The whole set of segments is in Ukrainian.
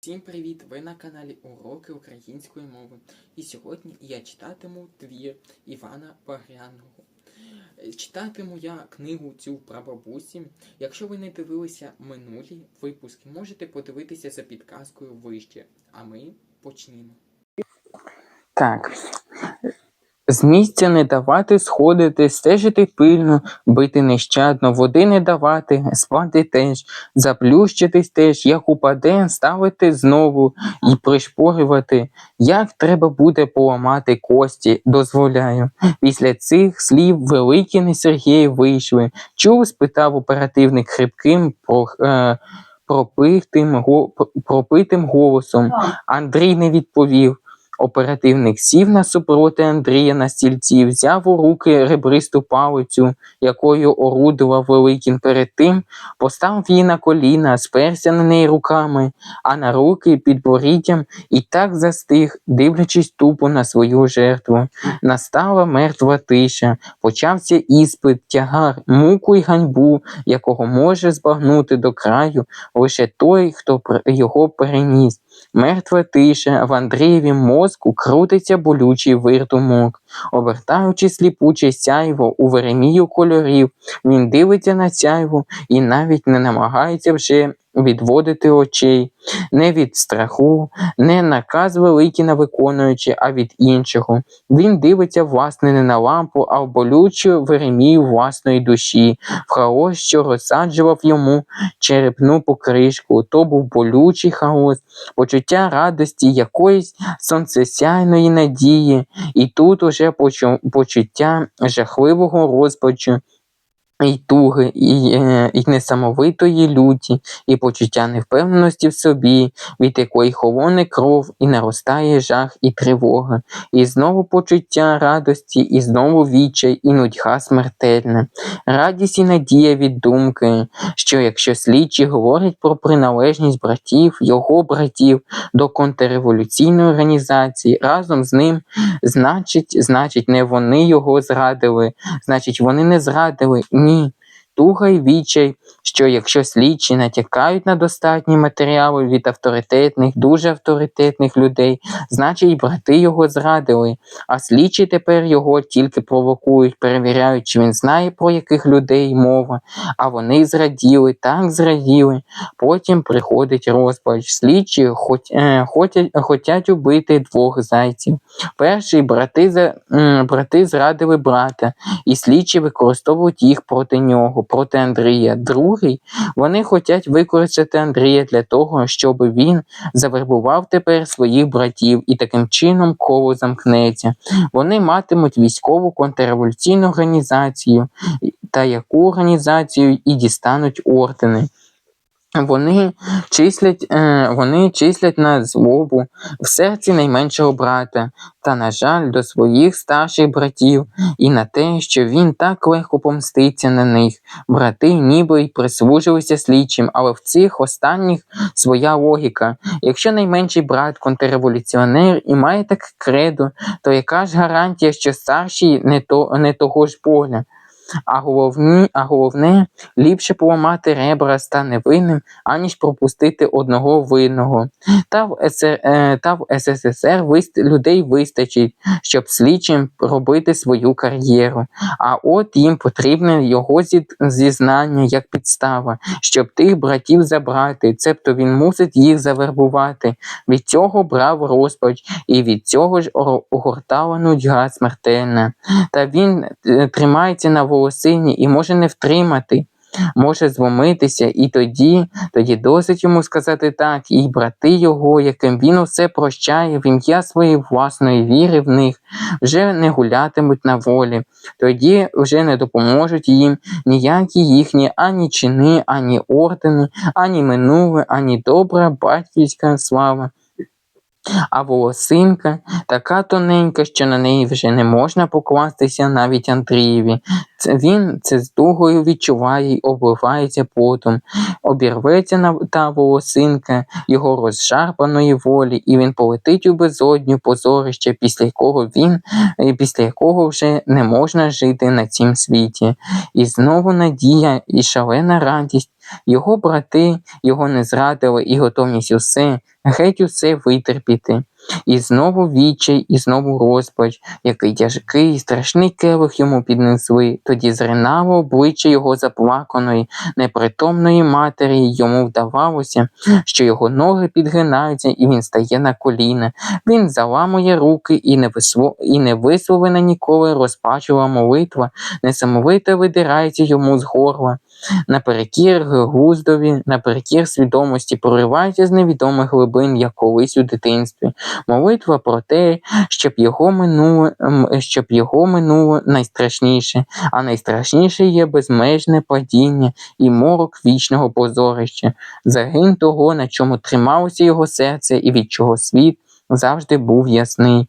Всім привіт! Ви на каналі Уроки української мови. І сьогодні я читатиму твір Івана Багряного. Читатиму я книгу цю про бабусі. Якщо ви не дивилися минулі випуски, можете подивитися за підказкою вище. А ми почнімо. Так. З місця не давати сходити, стежити пильно, бити нещадно, води не давати, спати теж, заплющитись теж, як упаде, ставити знову і пришпорювати. Як треба буде поламати кості, дозволяю. Після цих слів великі не Сергій вийшли. Чув? спитав оперативник хрипким, про, е, пропитим, го, пропитим голосом. Андрій не відповів. Оперативник сів насупроти Андрія на стільці, взяв у руки ребристу палицю, якою орудував Великін перед тим, поставив її на коліна, сперся на неї руками, а на руки під боріддям і так застиг, дивлячись тупо на свою жертву. Настала мертва тиша, почався іспит, тягар, муку й ганьбу, якого може збагнути до краю лише той, хто його переніс. Мертва тиша в Андрієвім мозку крутиться болючий вир думок. Обертаючи сліпуче сяйво у веремію кольорів, він дивиться на сяйво і навіть не намагається вже відводити очей. Не від страху, не наказ Великіна виконуючи, а від іншого. Він дивиться, власне, не на лампу, а в болючу веремію власної душі, в хаос, що розсаджував йому черепну покришку. То був болючий хаос, почуття радості, якоїсь сонцесяйної надії, і тут уже почуття жахливого розпачу. І туги, і, е, і несамовитої люті, і почуття невпевненості в собі, від якої холоне кров і наростає жах і тривога, і знову почуття радості, і знову відчай, і нудьга смертельна, радість і надія від думки, що якщо слідчі говорять про приналежність братів, його братів до контрреволюційної організації, разом з ним, значить, значить, не вони його зрадили, значить, вони не зрадили. Ні ні. Туга й відчай, що якщо слідчі натякають на достатні матеріали від авторитетних, дуже авторитетних людей, значить брати його зрадили, а слідчі тепер його тільки провокують, перевіряють, чи він знає, про яких людей мова, а вони зраділи, так зраділи. Потім приходить розпач. Слідчі хоч, е, хотять, убити двох зайців. Перший брати, брати зрадили брата, і слідчі використовують їх проти нього, проти Андрія. Другий, вони хочуть використати Андрія для того, щоб він завербував тепер своїх братів, і таким чином коло замкнеться. Вони матимуть військову контрреволюційну організацію, та яку організацію і дістануть ордени. Вони числять, е, вони числять на злобу в серці найменшого брата, та, на жаль, до своїх старших братів, і на те, що він так легко помститься на них. Брати ніби й прислужилися слідчим, але в цих останніх своя логіка. Якщо найменший брат контрреволюціонер і має таке кредо, то яка ж гарантія, що старший не, то, не того ж поля? А, головні, а головне, ліпше поламати ребра ста невинним, аніж пропустити одного винного. Та в, СР, е, та в СССР вист, людей вистачить, щоб слідчим робити свою кар'єру. А от їм потрібне його зізнання як підстава, щоб тих братів забрати, цебто він мусить їх завербувати. Від цього брав розпач, і від цього ж огортала нудьга смертельна. Та він е, тримається на волосині і може не втримати. Може зломитися, і тоді, тоді досить йому сказати так, і брати його, яким він усе прощає в ім'я своєї власної віри в них, вже не гулятимуть на волі. Тоді вже не допоможуть їм ніякі їхні ані чини, ані ордени, ані минуле, ані добра батьківська слава. А волосинка така тоненька, що на неї вже не можна покластися навіть Андрієві. Це він це з дугою відчуває й обливається потом. Обірветься на та волосинка його розшарпаної волі, і він полетить у безодню позорище, після якого він, е, після якого вже не можна жити на цім світі. І знову надія і шалена радість Його брати його не зрадили і готовність усе, геть усе витерпіти. І знову відчай, і знову розпач, який тяжкий, страшний келих йому піднесли, тоді зринало обличчя його заплаканої, непритомної матері, йому вдавалося, що його ноги підгинаються, і він стає на коліна. Він заламує руки, і невисло... і невисловлена ніколи розпачува молитва, несамовито видирається йому з горла. Наперекір глуздові, наперекір свідомості проривається з невідомих глибин, як колись у дитинстві. Молитва про те, щоб його минуло, щоб його минуло найстрашніше, а найстрашніше є безмежне падіння і морок вічного позорища, загин того, на чому трималося його серце і від чого світ завжди був ясний.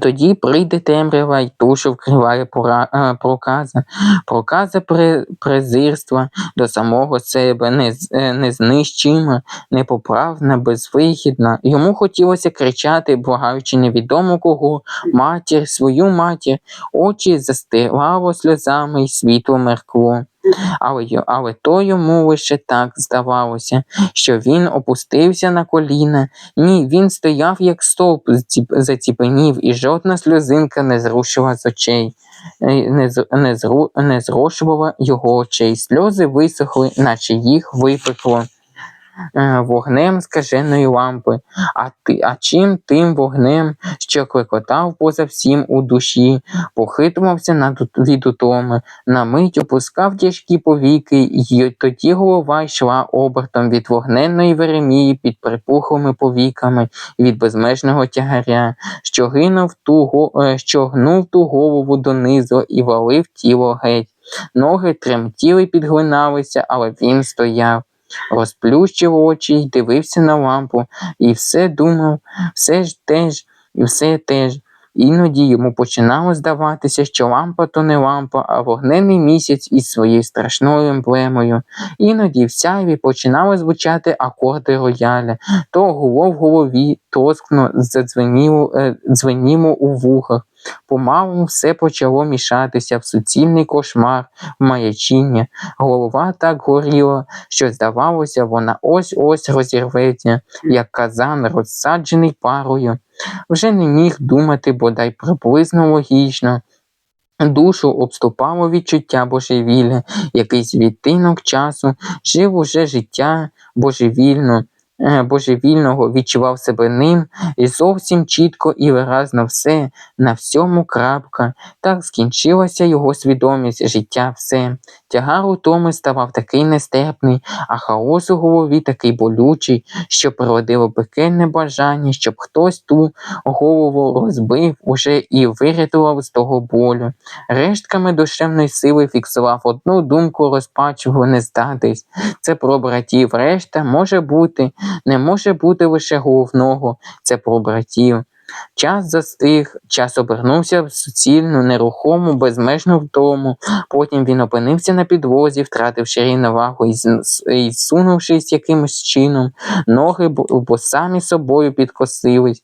Тоді прийде темрява й душу вкриває пора, е, проказа, проказа пре, презирства до самого себе, нез, е, незнищима, непоправна, безвихідна. Йому хотілося кричати, благаючи невідомо кого, матір, свою матір, очі застилало сльозами й світло меркло. Але, але то йому лише так здавалося, що він опустився на коліна. Ні, він стояв як стовп, заціпенів, і жодна сльозинка не зрушила з очей. Е, Не, не, зру, не зрошувала його очей. Сльози висохли, наче їх випекло вогнем скаженої лампи, а, ти, а чим тим вогнем, що клекотав поза всім у душі, похитувався над від утоми, на мить опускав тяжкі повіки, й тоді голова йшла обертом від вогненної веремії під припухлими повіками від безмежного тягаря, що гинув ту, е, що гнув ту голову донизу і валив тіло геть. Ноги тремтіли, підглиналися, але він стояв розплющив очі й дивився на лампу, і все думав, все ж теж, і все теж. Іноді йому починало здаватися, що лампа то не лампа, а вогненний місяць із своєю страшною емблемою. Іноді в сяйві починали звучати акорди рояля, то гуло в голові, тоскно задзвеніло е, дзвеніло у вухах. Помалу все почало мішатися в суцільний кошмар, в маячіння. Голова так горіла, що здавалося, вона ось-ось розірветься, як казан, розсаджений парою. Вже не міг думати бодай приблизно логічно. Душу обступало відчуття божевілля, якийсь відтинок часу, жив уже життя божевільно, божевільного, відчував себе ним, і зовсім чітко і виразно все, на всьому крапка. Так скінчилася його свідомість, життя все. Тягар утоми ставав такий нестерпний, а хаос у голові такий болючий, що породило пекельне бажання, щоб хтось ту голову розбив уже і вирятував з того болю. Рештками душевної сили фіксував одну думку розпачливо не здатись. Це про братів. Решта може бути, не може бути лише головного, це про братів. Час застиг, час обернувся в суцільну, нерухому, безмежну вдому. Потім він опинився на підлозі, втративши рівновагу і, і зсунувшись якимось чином, ноги бо самі собою підкосились.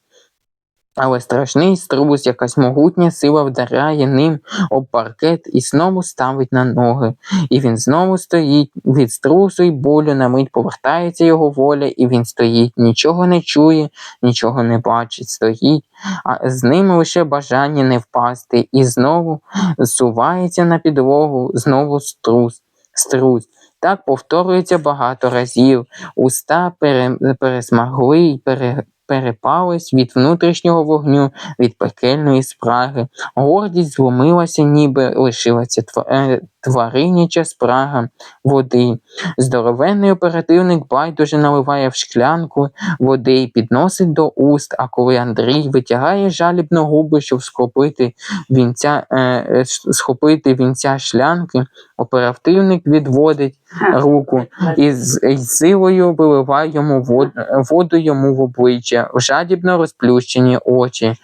Але страшний струс, якась могутня сила вдаряє ним об паркет і знову ставить на ноги. І він знову стоїть, від струсу й болю на мить повертається його воля, і він стоїть, нічого не чує, нічого не бачить, стоїть, а з ним лише бажання не впасти, і знову зсувається на підлогу, знову струс, струс. Так повторюється багато разів. Уста пере, пересмагли й пере, перепались від внутрішнього вогню, від пекельної спраги. Гордість зломилася, ніби лишилася е, твариняча спрага води. Здоровенний оперативник байдуже наливає в шклянку води і підносить до уст, а коли Андрій витягає жалібно губи, щоб схопити вінця, е, е, схопити вінця шлянки, оперативник відводить руку і з, силою виливає йому воду, воду йому в обличчя, в жадібно розплющені очі.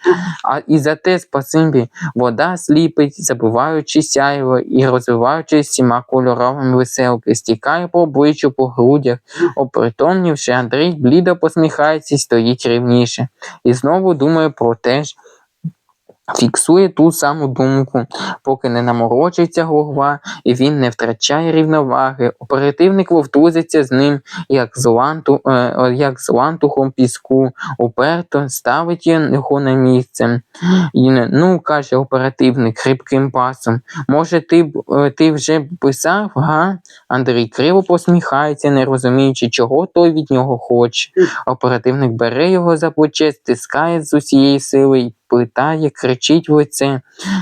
А і за те спасибі вода сліпить, забиваючи сяйво і розвиваючи всіма кольоровими веселки, стікає по обличчю, по грудях, опритомнівши, Андрій блідо посміхається і стоїть рівніше. І знову думає про те ж, Фіксує ту саму думку, поки не наморочиться голова і він не втрачає рівноваги. Оперативник вовтузиться з ним, як з, ланту, е, як з лантухом піску, уперто ставить його на місце. І, ну, каже оперативник хрипким пасом. Може, ти, е, ти вже писав, га? Андрій криво посміхається, не розуміючи, чого той від нього хоче. Оперативник бере його за плече, стискає з усієї сили і питає, кричить в лице.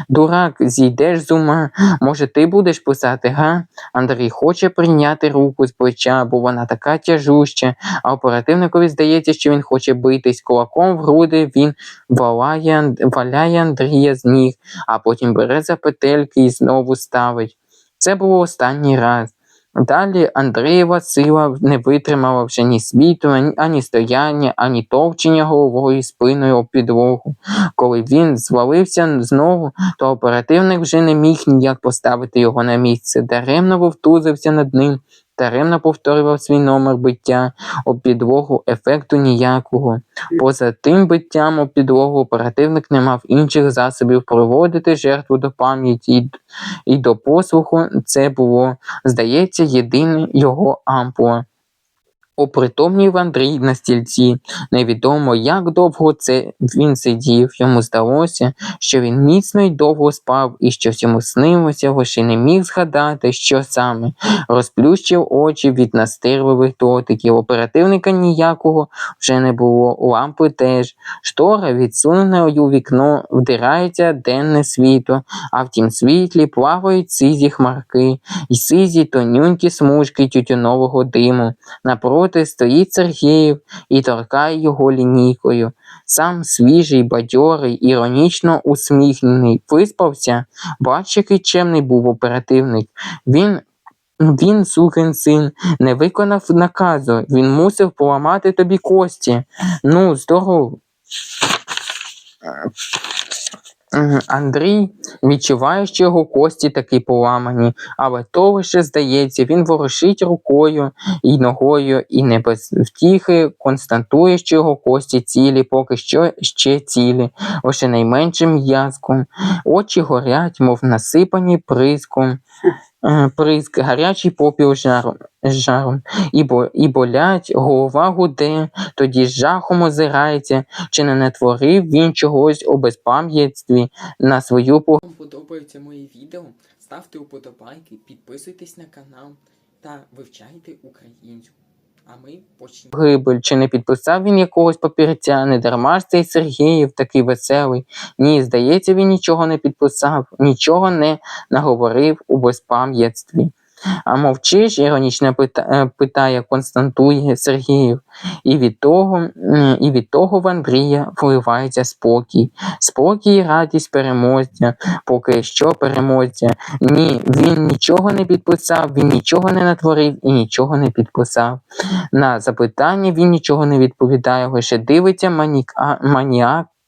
Дурак, зійдеш з ума. Може, ти будеш писати, га? Андрій хоче прийняти руку з плеча, бо вона така тяжуща, а оперативникові здається, що він хоче битись кулаком в груди, він валяє, валяє Андрія з ніг, а потім бере за петельки і знову ставить. Це було останній раз. Далі Андрієва сила не витримала вже ні світу, ані, стояння, ані товчення головою спиною об підлогу. Коли він звалився знову, то оперативник вже не міг ніяк поставити його на місце, даремно вовтузився над ним, даремно повторював свій номер биття об підлогу, ефекту ніякого. Поза тим биттям об підлогу оперативник не мав інших засобів приводити жертву до пам'яті і, до послуху. Це було, здається, єдине його ампула. Опритомнів Андрій на стільці. Невідомо, як довго це він сидів. Йому здалося, що він міцно й довго спав, і щось йому снилося, і не міг згадати, що саме. Розплющив очі від настирливих дотиків. Оперативника ніякого вже не було, лампи теж. Штора, відсунена у вікно, вдирається денне світло, а в тім світлі плавають сизі хмарки, і сизі тонюнькі смужки тютюнового диму. Напроти стоїть Сергіїв і торкає його лінійкою. Сам свіжий, бадьорий, іронічно усміхнений, виспався. Бач, який чемний був оперативник. Він. Він, сукин син, не виконав наказу, він мусив поламати тобі кості. Ну, здоров. Андрій відчуває, що його кості таки поламані, але то лише здається, він ворушить рукою і ногою, і не без втіхи констатує, що його кості цілі, поки що ще цілі, лише найменшим м'язком. Очі горять, мов насипані приском. Е, Приск, гарячий попіл жаром, жаром. І, бо, і болять, голова гуде, тоді з жахом озирається, чи не натворив він чогось у безпам'ятстві на свою Вам подобаються мої відео? Ставте уподобайки, підписуйтесь на канал та вивчайте українську. А ми почнемо. погибель, чи не підписав він якогось папірця, не дарма ж цей Сергіїв такий веселий. Ні, здається, він нічого не підписав, нічого не наговорив у безпам'ятстві. А мовчиш, іронічно е, питає, константує Сергіїв. І від того, і від того в Андрія вливається спокій. Спокій і радість переможця, поки що переможця. Ні, він нічого не підписав, він нічого не натворив і нічого не підписав. На запитання він нічого не відповідає, лише дивиться маніка...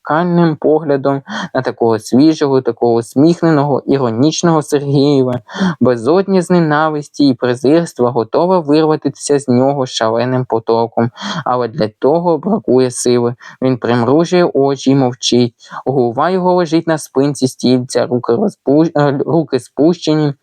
маніакальним поглядом на такого свіжого, такого усміхненого, іронічного Сергієва, безодня з ненависті і презирства готова вирватися з нього шаленим потоком, але для того бракує сили. Він примружує очі і мовчить. Голова його лежить на спинці стільця, руки, розпу... е, руки спущені.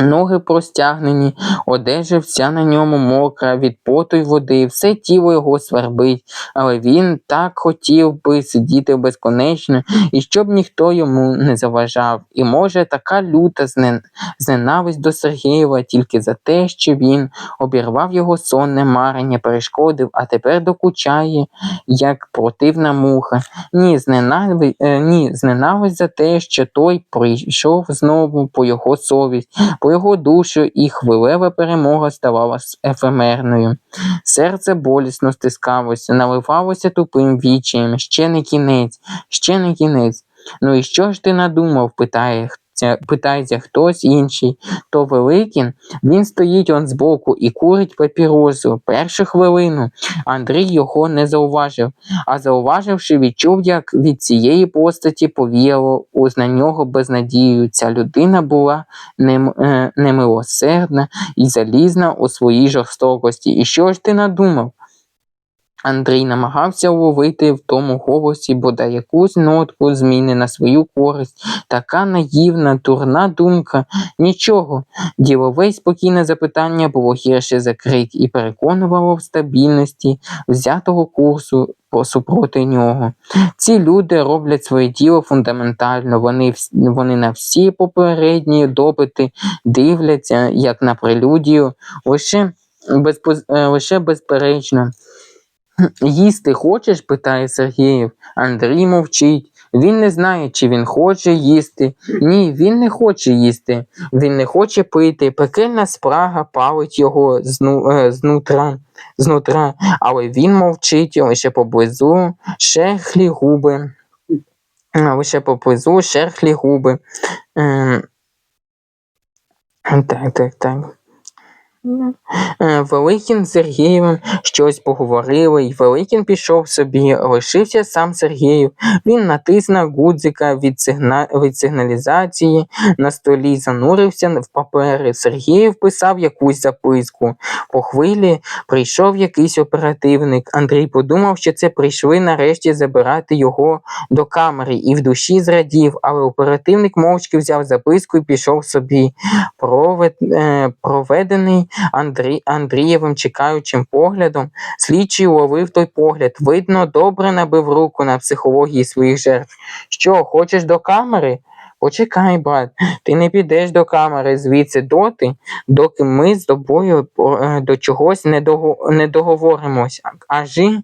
Ноги простягнені, одежа вся на ньому мокра від поту й води, все тіло його свербить, але він так хотів би сидіти безконечно, і щоб ніхто йому не заважав. І може така люта зненависть до Сергієва тільки за те, що він обірвав його сонне марення, перешкодив, а тепер докучає, як противна муха. Ні, зненависть, е, ні, зненависть за те, що той прийшов знову по його совість, по його душу, і хвилева перемога ставала ефемерною. Серце болісно стискалося, наливалося тупим вічаєм. Ще не кінець, ще не кінець. Ну і що ж ти надумав? питає, хтя- питається хтось інший. То Великін, він стоїть он збоку і курить папіросу. Першу хвилину Андрій його не зауважив, а зауваживши, відчув, як від цієї постаті повіяло на нього безнадію. Ця людина була нем, е, немилосердна і залізна у своїй жорстокості. І що ж ти надумав? Андрій намагався уловити в тому голосі бодай якусь нотку зміни на свою користь. Така наївна, дурна думка. Нічого. Ділове й спокійне запитання було гірше за крик і переконувало в стабільності взятого курсу супроти нього. Ці люди роблять своє діло фундаментально. Вони, вони на всі попередні допити дивляться як на прелюдію, лише, безпоз... е, лише безперечно. Їсти хочеш? питає Сергіїв. Андрій мовчить. Він не знає, чи він хоче їсти. Ні, він не хоче їсти. Він не хоче пити. Пекельна спрага палить його зну, е, знутра, знутра, але він мовчить лише поблизу шерхлі губи. Лише поблизу шерхлі губи. Ем, Так, так, так. Е, Великін з Сергієвим щось поговорили, і Великін пішов собі, лишився сам Сергіїв. Він натис на гудзика від, сигна... від сигналізації на столі, занурився в папери. Сергіїв писав якусь записку. По хвилі прийшов якийсь оперативник. Андрій подумав, що це прийшли нарешті забирати його до камери, і в душі зрадів, але оперативник мовчки взяв записку і пішов собі. Е, Проведений Андрій... Андрієвим чекаючим поглядом, слідчий уловив той погляд. Видно, добре набив руку на психології своїх жертв. Що, хочеш до камери? Почекай, брат, ти не підеш до камери звідси доти, доки ми з тобою е, до чогось не, дого... не договоримось. Ажи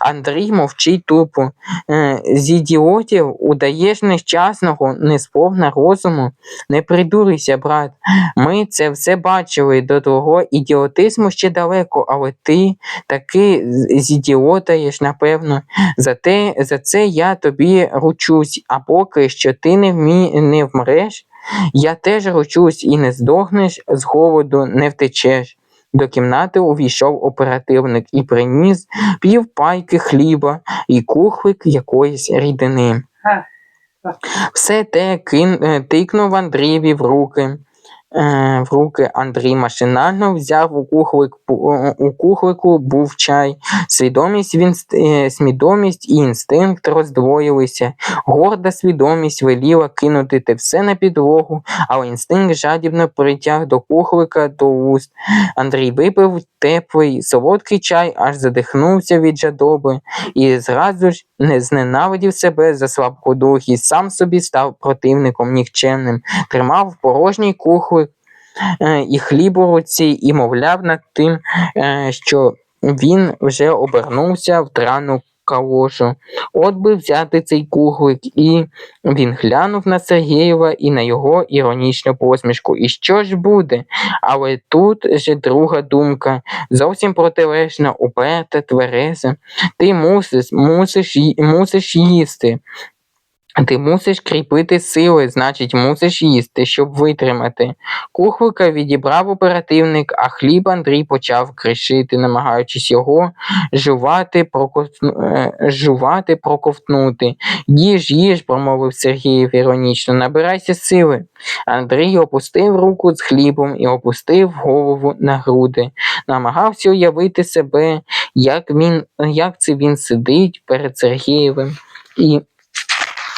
Андрій мовчить тупо. Е, З ідіотів удаєш нещасного, не сповна розуму. Не придурися, брат. Ми це все бачили до того ідіотизму ще далеко, але ти таки зідіотаєш, напевно. За, те, за це я тобі ручусь, а поки що ти не, вмі, не вмреш, я теж ручусь і не здохнеш з голоду, не втечеш. До кімнати увійшов оперативник і приніс пів пайки хліба і кухлик якоїсь рідини. Все те кин, е, тикнув Андрієві в руки. Е, в руки Андрій машинально взяв у кухлик, у кухлику був чай. Свідомість, він, е, свідомість і інстинкт роздвоїлися. Горда свідомість веліла кинути те все на підлогу, але інстинкт жадібно притяг до кухлика до уст. Андрій випив теплий, солодкий чай, аж задихнувся від жадоби, і зразу ж не зненавидів себе за слабкодухість, сам собі став противником нікчемним, тримав порожній кухлик і хліб у руці, і мовляв над тим, е, що він вже обернувся в драну калошу. От би взяти цей кухлик, і він глянув на Сергієва і на його іронічну посмішку. І що ж буде? Але тут же друга думка, зовсім протилежна, уперта, твереза. Ти мусиш, мусиш, мусиш їсти. Ти мусиш кріпити сили, значить, мусиш їсти, щоб витримати. Кухлика відібрав оперативник, а хліб Андрій почав кришити, намагаючись його жувати, проковтну... е, жувати проковтнути. Їж, їж, промовив Сергіїв іронічно, набирайся сили. Андрій опустив руку з хлібом і опустив голову на груди. Намагався уявити себе, як, він, як це він сидить перед Сергієвим. І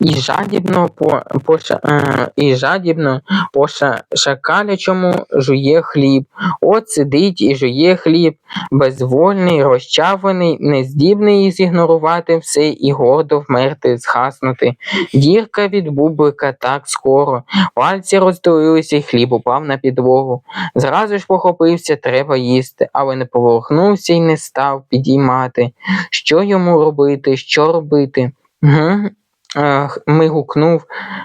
і жадібно по, по е, і жадібно по шакалячому жує хліб. От сидить і жує хліб, безвольний, розчавлений, нездібний зігнорувати все і гордо вмерти, згаснути. Дірка від бублика так скоро. Пальці розділилися, і хліб упав на підлогу. Зразу ж похопився, треба їсти, але не поворухнувся і не став підіймати. Що йому робити, що робити? Гм? Ех, Мигукнув,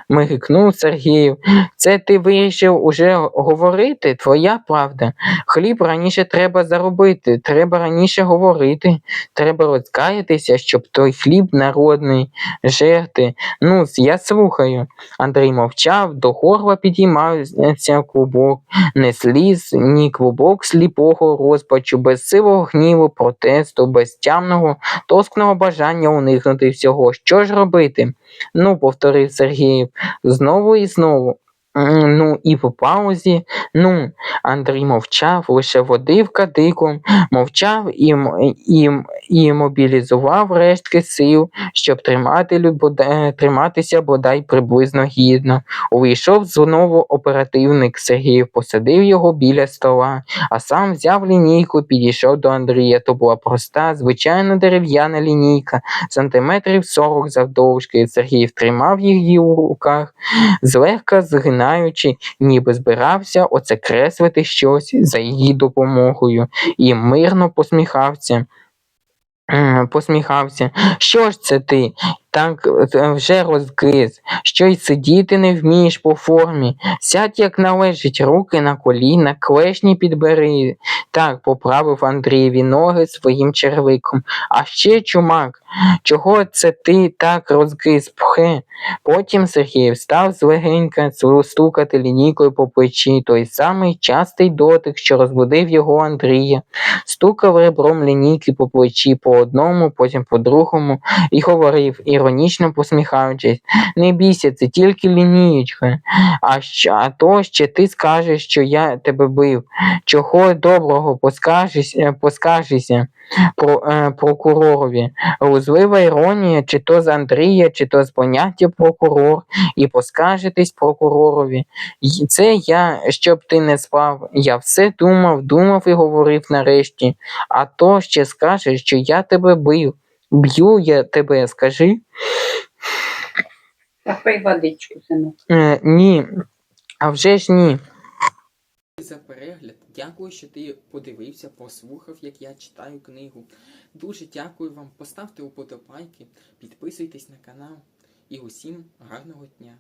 мигикнув Сергіїв. Це ти вирішив уже говорити? Твоя правда. Хліб раніше треба заробити, треба раніше говорити, треба розкаятися, щоб той хліб народний жерти. Ну, я слухаю. Андрій мовчав, до горла підіймався клубок, не сліз, ні клубок сліпого розпачу, без сивого гніву, протесту, без тямного, тоскного бажання уникнути всього. Що ж робити? Ну, повторив Сергій знову і знову. Ну, і по паузі, ну, Андрій мовчав, лише водив кадиком, мовчав і, і, і мобілізував рештки сил, щоб тримати, бодай- триматися бодай приблизно гідно. Увійшов знову оперативник Сергій, посадив його біля стола, а сам взяв лінійку, підійшов до Андрія. То була проста, звичайна дерев'яна лінійка, сантиметрів 40 завдовжки. Сергій тримав її у руках, злегка згинаючи, ніби збирався оце креслити щось за її допомогою, і мирно посміхався. Посміхався. Що ж це ти? Так е, вже розгриз, що й сидіти не вмієш по формі. Сядь, як належить, руки на коліна, клешні підбери. Так поправив Андрієві ноги своїм червиком. А ще чумак, чого це ти так розгриз пхе? Потім Сергій встав злегенька стукати лінійкою по плечі, той самий частий дотик, що розбудив його Андрія. Стукав ребром лінійки по плечі по одному, потім по другому, і говорив, іронічно посміхаючись, не бійся, це тільки лінієчка. А, а то ще ти скажеш, що я тебе бив. Чого доброго поскажеш, е, про, е, прокуророві. Глузлива іронія, чи то з Андрія, чи то з поняття прокурор, і поскажетесь прокуророві. Це я, щоб ти не спав. Я все думав, думав і говорив нарешті. А то ще скажеш, що я тебе бив. Б'ю я тебе, скажи? Та пий водичку, синок. Е, ні. А вже ж ні. за перегляд. Дякую, що ти подивився, послухав, як я читаю книгу. Дуже дякую вам. Поставте уподобайки, підписуйтесь на канал і усім гарного дня.